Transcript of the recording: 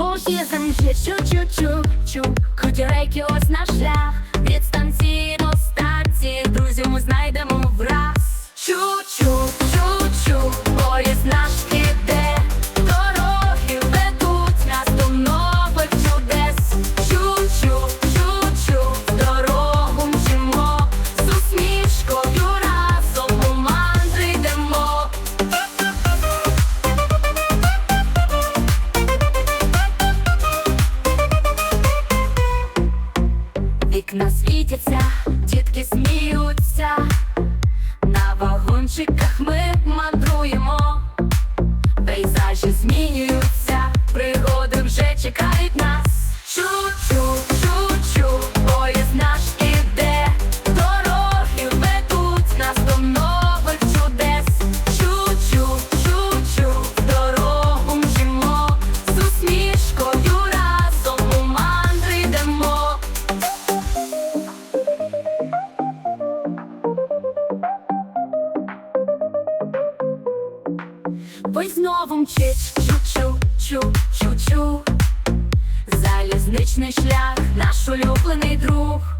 Божі землі, чу-чу-чу-чу, хоч рейки ось на шлях. Від станції до вікна світяться, дітки сміються, на вагончиках. Бой знову мчить чу-чу-чу-чу-чу Залізничний шлях, наш улюблений друг.